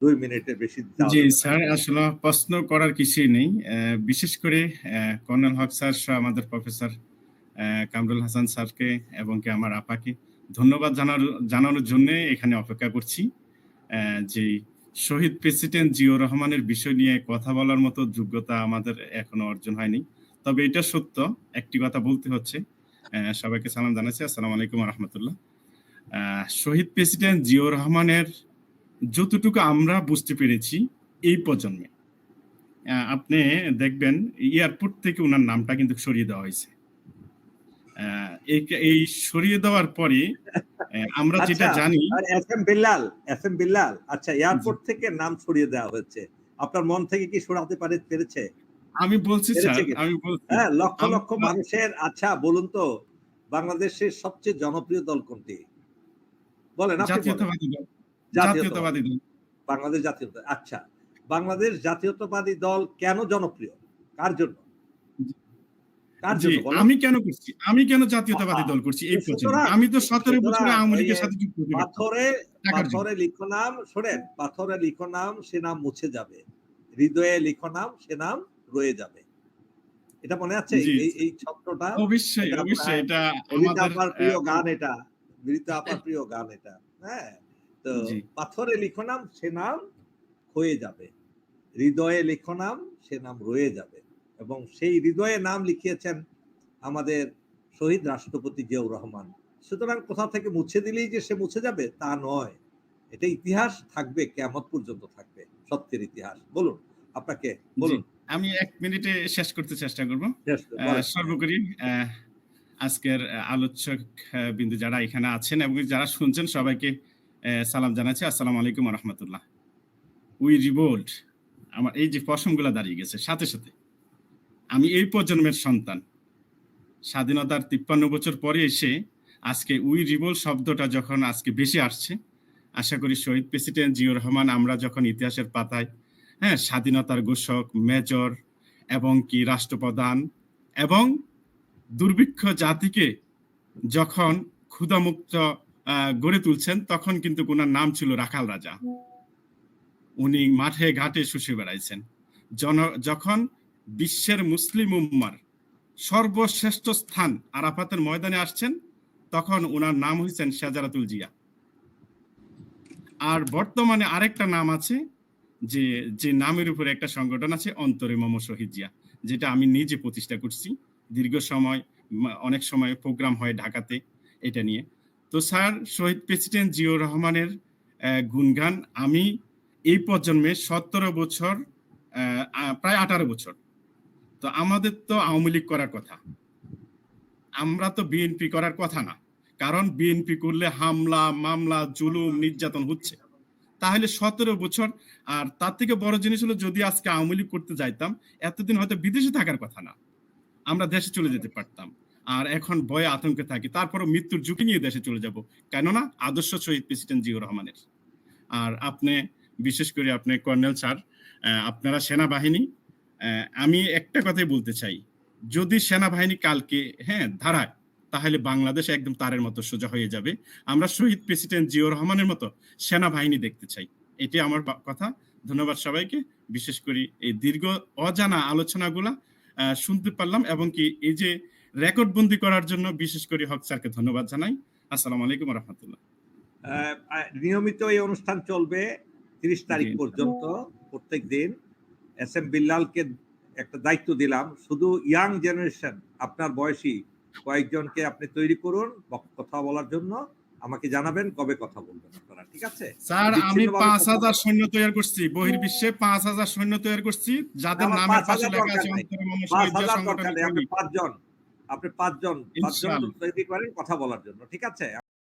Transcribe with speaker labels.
Speaker 1: দুই মিনিটের বেশি
Speaker 2: জি স্যার আসলে প্রশ্ন করার কিছুই নেই। বিশেষ করে কর্নেল হক স্যার সহ আমাদের প্রফেসর কামরুল হাসান স্যারকে এবং কি আমার আপাকে ধন্যবাদ জানার জানানোর জন্য এখানে অপেক্ষা করছি। যে শহীদ প্রেসিডেন্ট জিয়র রহমানের বিষয় নিয়ে কথা বলার মতো যোগ্যতা আমাদের এখনও অর্জন হয়নি। তবে এটা সত্য একটি কথা বলতে হচ্ছে। সবাইকে সালাম জানাচ্ছি। আসসালামু আলাইকুম রহমতুল্লাহ। শহীদ প্রেসিডেন্ট জিয়র রহমানের যতটুকু আমরা বুঝতে পেরেছি এই প্রজন্মে। আপনি দেখবেন এয়ারপোর্ট থেকে ওনার নামটা কিন্তু সরিয়ে দেওয়া হয়েছে। এই- সরিয়ে দেওয়ার পরে আমরা যেটা
Speaker 1: আচ্ছা,
Speaker 2: জানি
Speaker 1: S M Billal S M Billal আচ্ছা এয়ারপোর্ট থেকে নাম সরিয়ে দেওয়া হয়েছে। আপনার মন থেকে কি সরাতে পারে পেরেছে?
Speaker 2: আমি বলছি স্যার আমি বলছি।
Speaker 1: হ্যাঁ লক্ষ লক্ষ মানুষের আচ্ছা বলুন তো বাংলাদেশের সবচেয়ে জনপ্রিয় দল কোনটি? বলেন আপনি বলেন।
Speaker 2: জাতীয়তাবাদী দল।
Speaker 1: বাংলাদেশ জাতীয়তা। আচ্ছা বাংলাদেশ জাতীয়তাবাদী দল কেন জনপ্রিয়? কার জন্য?
Speaker 2: আমি কেন করছি? আমি কেন জাতীয়তাবাদী দল করছি? এই আমি তো সতেরো বছরে আওয়ামী লীগের সাথে যুক্ত
Speaker 1: পাথরে পাথরে লিখো নাম শোনেন পাথরে লিখো নাম সে নাম মুছে যাবে। হৃদয়ে লিখো নাম সে নাম রয়ে যাবে। এটা মনে আছে। এই এই ছত্রটা
Speaker 2: অবশ্যই অবশ্যই এটা আমাদের
Speaker 1: প্রিয় গান এটা। মৃতা আপার প্রিয় গান এটা। হ্যাঁ। তো। পাথরে লিখো নাম সে নাম হয়ে যাবে। হৃদয়ে লিখো নাম সে নাম রয়ে যাবে। এবং সেই হৃদয়ে নাম লিখিয়েছেন আমাদের শহীদ রাষ্ট্রপতি জিয়াউর রহমান। সুতরাং কোথা থেকে মুছে দিলেই যে সে মুছে যাবে তা নয়। এটা ইতিহাস থাকবে কেমন পর্যন্ত থাকবে সত্যের ইতিহাস। বলুন আপনাকে বলুন।
Speaker 2: আমি এক মিনিটে শেষ করতে চেষ্টা করব। সর্বোপরি আজকের আলোচক বিন্দু যারা এখানে আছেন এবং যারা শুনছেন সবাইকে সালাম জানাচ্ছি। আসসালামু আলাইকুম রহমতুল্লাহ। উই রিভোল্ট আমার এই যে পশমগুলা দাঁড়িয়ে গেছে, সাথে সাথে। আমি এই প্রজন্মের সন্তান। স্বাধীনতার তিপ্পান্ন বছর পরে এসে আজকে উই রিভোল্ট শব্দটা যখন আজকে বেশি আসছে, আশা করি শহীদ প্রেসিডেন্ট জিয়র রহমান, আমরা যখন ইতিহাসের পাতায় হ্যাঁ স্বাধীনতার ঘোষক, মেজর এবং কি রাষ্ট্রপ্রধান এবং দুর্ভিক্ষ জাতিকে যখন ক্ষুধামুক্ত গড়ে তুলছেন, তখন কিন্তু ওনার নাম ছিল রাখাল রাজা। উনি মাঠে, ঘাটে শুষে বেড়াইছেন। জন, যখন বিশ্বের মুসলিম উম্মার সর্বশ্রেষ্ঠ স্থান আরাফাতের ময়দানে আসছেন, তখন ওনার নাম হয়েছেন শাহজারাতুল জিয়া। আর বর্তমানে আরেকটা নাম আছে, যে যে নামের উপরে একটা সংগঠন আছে, অন্তরে মম শহীদ জিয়া, যেটা আমি নিজে প্রতিষ্ঠা করছি। দীর্ঘ সময়, অনেক সময় প্রোগ্রাম হয় ঢাকাতে এটা নিয়ে। তো স্যার, শহীদ প্রেসিডেন্ট জিয়াউর রহমানের গুণগান আমি এই প্রজন্মে সতেরো বছর প্রায় আঠারো বছর। তো আমাদের তো আওয়ামী লীগ করার কথা। আমরা তো বিএনপি করার কথা না। কারণ বিএনপি করলে হামলা, মামলা, জুলুম, নির্যাতন হচ্ছে। তাহলে সতেরো বছর, আর তার থেকে বড় জিনিস হলো যদি আজকে আওয়ামী লীগ করতে যাইতাম, এতদিন হয়তো বিদেশে থাকার কথা না। আমরা দেশে চলে যেতে পারতাম। আর এখন ভয়ে আতঙ্কে থাকি। তারপরও মৃত্যুর ঝুঁকি নিয়ে দেশে চলে যাব। কেননা আদর্শ শহীদ প্রেসিডেন্ট জিয়াউর রহমানের। আর আপনি, বিশেষ করে আপনি কর্নেল স্যার আপনারা সেনাবাহিনী আমি একটা কথাই বলতে চাই। যদি সেনাবাহিনী কালকে হ্যাঁ ধারায়, তাহলে বাংলাদেশ একদম তারের মতো সোজা হয়ে যাবে। আমরা শহীদ প্রেসিডেন্ট জিয়াউর রহমানের মতো সেনাবাহিনী দেখতে চাই। এটি আমার কথা। ধন্যবাদ সবাইকে। বিশেষ করে এই দীর্ঘ অজানা আলোচনাগুলা শুনতে পারলাম এবং কি এই যে রেকর্ড বন্দি করার জন্য বিশেষ করে হক স্যারকে ধন্যবাদ জানাই। আসসালামু আলাইকুম রহমতুল্লাহ।
Speaker 1: নিয়মিত এই অনুষ্ঠান চলবে তিরিশ তারিখ পর্যন্ত প্রত্যেক দিন। এস এম বিল্লালকে একটা দায়িত্ব দিলাম। শুধু ইয়াং জেনারেশন আপনার বয়সী কয়েকজনকে আপনি তৈরি করুন কথা বলার জন্য। আমাকে জানাবেন কবে কথা বলবেন আপনারা ঠিক আছে?
Speaker 2: স্যার আমি
Speaker 1: বিচ্ছিন্নভাবে
Speaker 2: পাঁচ
Speaker 1: কথা
Speaker 2: হাজার
Speaker 1: বলা।
Speaker 2: সৈন্য তৈরি করছি। বহির্বিশ্বে পাঁচ হাজার সৈন্য তৈরি করছি। যাদের নামের
Speaker 1: পাঁচ
Speaker 2: পাশে লেখা আছে অন্তরে
Speaker 1: দরকার নেই। আপনি পাঁচজন পাঁচজন। তৈরি করেন কথা বলার জন্য ঠিক আছে